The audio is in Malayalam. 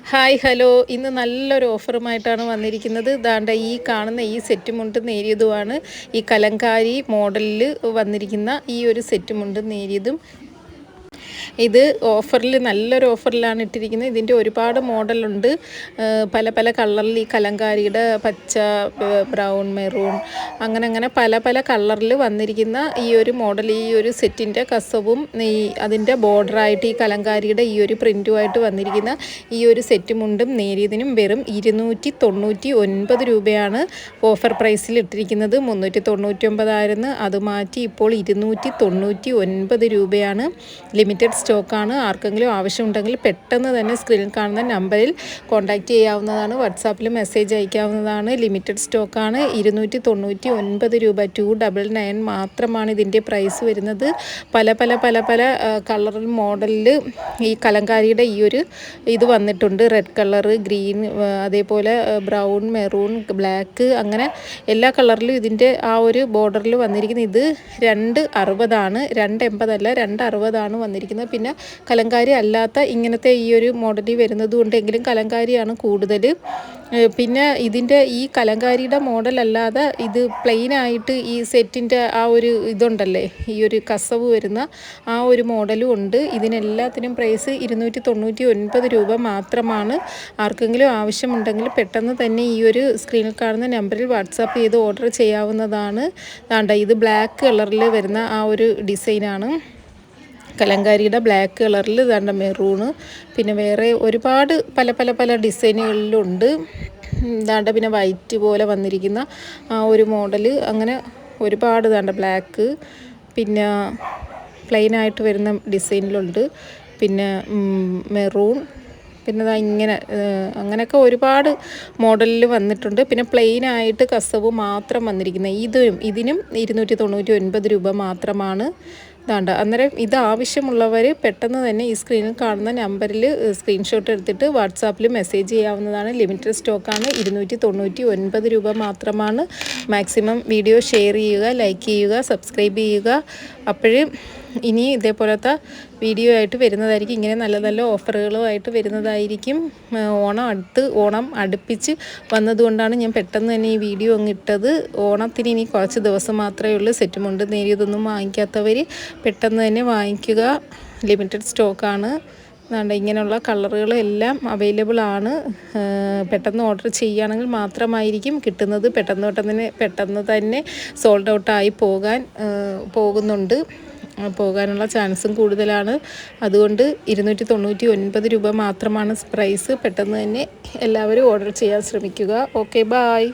Hi hello. ഇന്ന് നല്ലൊരു ഓഫറുമായിട്ടാണ് വന്നിരിക്കുന്നത്. ദാണ്ട ഈ കാണുന്ന ഈ സെറ്റ് മുണ്ട് നേരിയതുമാണ്. ഈ കലങ്കാരി മോഡലിൽ വന്നിരിക്കുന്ന ഈ ഒരു സെറ്റ് മുണ്ട് നേരിയതും ഇത് ഓഫറിൽ നല്ലൊരു ഓഫറിലാണ് ഇട്ടിരിക്കുന്നത്. ഇതിന്റെ ഒരുപാട് മോഡലുണ്ട്. പല പല കളറിൽ ഈ കലങ്കാരിയുടെ പച്ച ബ്രൗൺ മെറൂൺ അങ്ങനെ അങ്ങനെ പല പല കളറിൽ വന്നിരിക്കുന്ന ഈ ഒരു മോഡൽ ഈ ഒരു സെറ്റിന്റെ കസവും ഈ അതിന്റെ ബോർഡറായിട്ട് ഈ കലങ്കാരിയുടെ ഈ ഒരു പ്രിന്റുമായിട്ട് വന്നിരിക്കുന്ന ഈ ഒരു സെറ്റ് മുണ്ടും നേരിയതിനും വെറും ഇരുന്നൂറ്റി തൊണ്ണൂറ്റി ഒൻപത് രൂപയാണ് ഓഫർ പ്രൈസിൽ ഇട്ടിരിക്കുന്നത്. മുന്നൂറ്റി തൊണ്ണൂറ്റി ഒമ്പതായിരുന്നു അത് മാറ്റി ഇപ്പോൾ ഇരുന്നൂറ്റി തൊണ്ണൂറ്റി ഒൻപത് രൂപയാണ് ലിമിറ്റഡ് സ്റ്റോക്കാണ്. ആർക്കെങ്കിലും ആവശ്യമുണ്ടെങ്കിൽ പെട്ടെന്ന് തന്നെ സ്ക്രീനിൽ കാണുന്ന നമ്പറിൽ കോൺടാക്റ്റ് ചെയ്യാവുന്നതാണ്. വാട്സാപ്പിൽ മെസ്സേജ് അയക്കാവുന്നതാണ്. ലിമിറ്റഡ് സ്റ്റോക്കാണ്. ഇരുന്നൂറ്റി തൊണ്ണൂറ്റി ഒൻപത് രൂപ ടു ഡബിൾ നയൻ മാത്രമാണ് ഇതിന്റെ പ്രൈസ് വരുന്നത്. പല പല പല പല കളറിൽ മോഡലിൽ ഈ കലങ്കാരിയുടെ ഈ ഒരു ഇത് വന്നിട്ടുണ്ട്. റെഡ് കളറ് ഗ്രീൻ അതേപോലെ ബ്രൗൺ മെറൂൺ ബ്ലാക്ക് അങ്ങനെ എല്ലാ കളറിലും ഇതിന്റെ ആ ഒരു ബോർഡറിൽ വന്നിരിക്കുന്ന ഇത് രണ്ട് അറുപതാണ്. രണ്ട് എൺപതല്ല രണ്ട് അറുപതാണ് വന്നിരിക്കുന്നത്. പിന്നെ കലങ്കാരി അല്ലാത്ത ഇങ്ങനത്തെ ഈ ഒരു മോഡലിൽ വരുന്നത് കൊണ്ടെങ്കിലും കലങ്കാരിയാണ് കൂടുതൽ. പിന്നെ ഇതിന്റെ ഈ കലങ്കാരിയുടെ മോഡൽ അല്ലാതെ ഇത് പ്ലെയിനായിട്ട് ഈ സെറ്റിന്റെ ആ ഒരു ഇതുണ്ടല്ലേ ഈ ഒരു കസവ് വരുന്ന ആ ഒരു മോഡലും ഉണ്ട്. ഇതിനെല്ലാത്തിനും പ്രൈസ് ഇരുന്നൂറ്റി തൊണ്ണൂറ്റി ഒൻപത് രൂപ മാത്രമാണ്. ആർക്കെങ്കിലും ആവശ്യമുണ്ടെങ്കിൽ പെട്ടെന്ന് തന്നെ ഈ ഒരു സ്ക്രീനിൽ കാണുന്ന നമ്പറിൽ വാട്സാപ്പ് ചെയ്ത് ഓർഡർ ചെയ്യാവുന്നതാണ്. വേണ്ട ഇത് ബ്ലാക്ക് കളറിൽ വരുന്ന ആ ഒരു ഡിസൈനാണ് കലങ്കാരിയുടെ ബ്ലാക്ക് കളറിൽ ഇതാണ്ട മെറൂണ് പിന്നെ വേറെ ഒരുപാട് പല പല പല ഡിസൈനുകളിലുണ്ട്. ദാണ്ട പിന്നെ വൈറ്റ് പോലെ വന്നിരിക്കുന്ന ഒരു മോഡൽ അങ്ങനെ ഒരുപാട് ദാണ്ട ബ്ലാക്ക് പിന്നെ പ്ലെയിനായിട്ട് വരുന്ന ഡിസൈനിലുണ്ട്. പിന്നെ മെറൂൺ പിന്നെ ദാ ഇങ്ങനെ അങ്ങനെയൊക്കെ ഒരുപാട് മോഡലിൽ വന്നിട്ടുണ്ട്. പിന്നെ പ്ലെയിൻ ആയിട്ട് കസവ് മാത്രം വന്നിരിക്കുന്നത്. ഇതും ഇതിനും ഇരുന്നൂറ്റി തൊണ്ണൂറ്റി ഒൻപത് രൂപ മാത്രമാണ് ഇതാണ്ട്. അന്നേരം ഇത് ആവശ്യമുള്ളവർ പെട്ടെന്ന് തന്നെ ഈ സ്ക്രീനിൽ കാണുന്ന നമ്പറിൽ സ്ക്രീൻഷോട്ട് എടുത്തിട്ട് വാട്സാപ്പിൽ മെസ്സേജ് ചെയ്യാവുന്നതാണ്. ലിമിറ്റഡ് സ്റ്റോക്കാണ് ഇരുന്നൂറ്റി തൊണ്ണൂറ്റി ഒൻപത് രൂപ മാത്രമാണ് മാക്സിമം വീഡിയോ ഷെയർ ചെയ്യുക ലൈക്ക് ചെയ്യുക സബ്സ്ക്രൈബ് ചെയ്യുക. അപ്പോഴും ഇനി ഇതേപോലത്തെ വീഡിയോ ആയിട്ട് വരുന്നതായിരിക്കും. ഇങ്ങനെ നല്ല നല്ല ഓഫറുകളുമായിട്ട് വരുന്നതായിരിക്കും. ഓണം അടുത്ത് ഓണം അടുപ്പിച്ച് വന്നതുകൊണ്ടാണ് ഞാൻ പെട്ടെന്ന് തന്നെ ഈ വീഡിയോ അങ്ങ് ഇട്ടത്. ഓണത്തിന് ഇനി കുറച്ച് ദിവസം മാത്രമേ ഉള്ളൂ. സെറ്റ് മുണ്ട് നേരിയതൊന്നും വാങ്ങിക്കാത്തവർ പെട്ടെന്ന് തന്നെ വാങ്ങിക്കുക. ലിമിറ്റഡ് സ്റ്റോക്കാണ് അതുകൊണ്ട് ഇങ്ങനെയുള്ള കളറുകളെല്ലാം അവൈലബിൾ ആണ്. പെട്ടെന്ന് ഓർഡർ ചെയ്യുകയാണെങ്കിൽ മാത്രമായിരിക്കും കിട്ടുന്നത്. പെട്ടെന്ന് പെട്ടെന്ന് പെട്ടെന്ന് തന്നെ സോൾഡ് ഔട്ടായി പോകാൻ പോകുന്നുണ്ട്. പോകാനുള്ള ചാൻസും കൂടുതലാണ്. അതുകൊണ്ട് ഇരുന്നൂറ്റി തൊണ്ണൂറ്റി ഒൻപത് രൂപ മാത്രമാണ് പ്രൈസ് പെട്ടെന്ന് തന്നെ എല്ലാവരും ഓർഡർ ചെയ്യാൻ ശ്രമിക്കുക. Okay bye